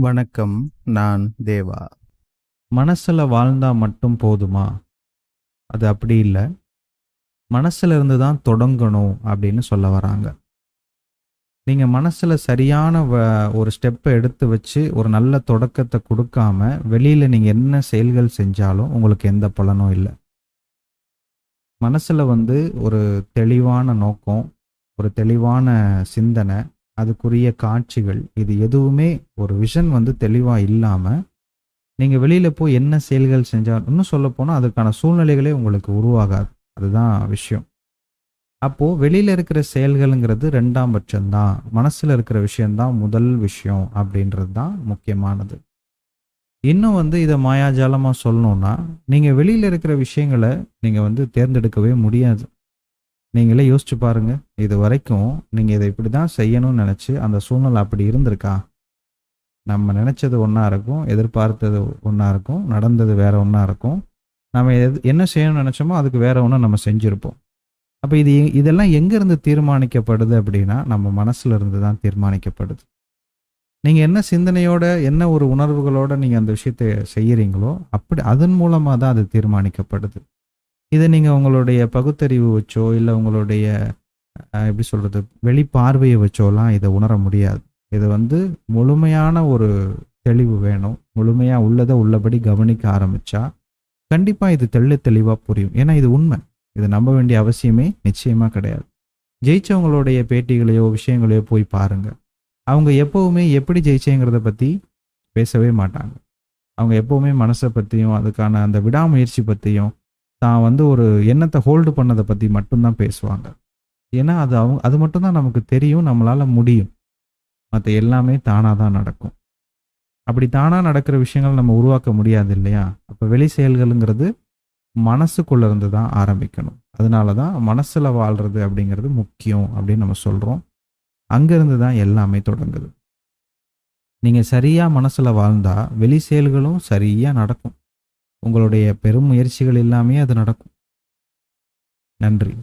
வணக்கம் நான் தேவா. மனசில் வாழ்ந்தால் மட்டும் போதுமா? அது அப்படி இல்லை. மனசில் இருந்து தான் தொடங்கணும் அப்படின்னு சொல்ல வராங்க. நீங்கள் மனசில் சரியான வ- ஒரு ஸ்டெப்பை எடுத்து வச்சு ஒரு நல்ல தொடக்கத்தை கொடுக்காம வெளியில் நீங்கள் என்ன செயல்கள் செஞ்சாலும் உங்களுக்கு எந்த பலனும் இல்லை. மனசில் வந்து ஒரு தெளிவான நோக்கம் ஒரு தெளிவான சிந்தனை அதுக்குரிய காட்சிகள் இது எதுவுமே ஒரு விஷன் வந்து தெளிவாக இல்லாமல் நீங்கள் வெளியில் போய் என்ன செயல்கள் செஞ்சால் இன்னும் சொல்லப்போனால் அதற்கான சூழ்நிலைகளே உங்களுக்கு உருவாகாது. அதுதான் விஷயம். அப்போது வெளியில் இருக்கிற செயல்களுங்கிறது ரெண்டாம் பட்சம்தான். மனசில் இருக்கிற விஷயந்தான் முதல் விஷயம் அப்படின்றது தான் முக்கியமானது. இன்னும் வந்து இதை மாயாஜாலமாக சொல்லணும்னா நீங்கள் வெளியில் இருக்கிற விஷயங்களை நீங்கள் வந்து தேர்ந்தெடுக்கவே முடியாது. நீங்களே யோசிச்சு பாருங்க. இது வரைக்கும் நீங்கள் இதை இப்படி தான் செய்யணும்னு நினச்சி அந்த சூழ்நிலை அப்படி இருந்திருக்கா? நம்ம நினச்சது ஒன்றா இருக்கும் எதிர்பார்த்தது ஒன்றா இருக்கும் நடந்தது வேற ஒன்றா இருக்கும். நம்ம எது என்ன செய்யணும்னு நினச்சோமோ அதுக்கு வேற ஒன்று நம்ம செஞ்சுருப்போம். அப்போ இது எ- இதெல்லாம் எங்கேருந்து தீர்மானிக்கப்படுது அப்படின்னா நம்ம மனசுல இருந்து தான் தீர்மானிக்கப்படுது. நீங்கள் என்ன சிந்தனையோட என்ன ஒரு உணர்வுகளோட நீங்கள் அந்த விஷயத்தை செய்கிறீங்களோ அப்படி அதன் மூலமாக தான் அது தீர்மானிக்கப்படுது. இதை நீங்கள் உங்களுடைய பகுத்தறிவு வச்சோ இல்லை உங்களுடைய எப்படி சொல்கிறது வெளிப்பார்வையை வச்சோலாம் இதை உணர முடியாது. இது வந்து முழுமையான ஒரு தெளிவு வேணும். முழுமையாக உள்ளதை உள்ளபடி கவனிக்க ஆரம்பித்தா கண்டிப்பாக இது தெள்ள தெளிவாக புரியும். ஏன்னா இது உண்மை. இதை நம்ப வேண்டிய அவசியமே நிச்சயமாக கிடையாது. ஜெயிச்சவங்களுடைய பேட்டிகளையோ விஷயங்களையோ போய் பாருங்க. அவங்க எப்போவுமே எப்படி ஜெயிச்சேங்கிறத பற்றி பேசவே மாட்டாங்க. அவங்க எப்போவுமே மனசை பற்றியும் அதுக்கான அந்த விடாமுயற்சி பற்றியும் தான் வந்து ஒரு எண்ணத்தை ஹோல்டு பண்ணதை பற்றி மட்டும்தான் பேசுவாங்க. ஏன்னா அது அவங்க அது மட்டும்தான் நமக்கு தெரியும் நம்மளால் முடியும். மற்ற எல்லாமே தானாக தான் நடக்கும். அப்படி தானாக நடக்கிற விஷயங்கள் நம்ம உருவாக்க முடியாது இல்லையா? அப்போ வெளி செயல்களுங்கிறது மனசுக்குள்ளேருந்து தான் ஆரம்பிக்கணும். அதனால தான் மனசில் வாழ்கிறது அப்படிங்கிறது முக்கியம் அப்படின்னு நம்ம சொல்கிறோம் அங்கேருந்து தான் எல்லாமே தொடங்குது. நீங்கள் சரியாக மனசில் வாழ்ந்தால் வெளி செயல்களும் சரியாக நடக்கும். உங்களுடைய பெரும் முயற்சிகள் எல்லாமே அது நடக்கும். நன்றி.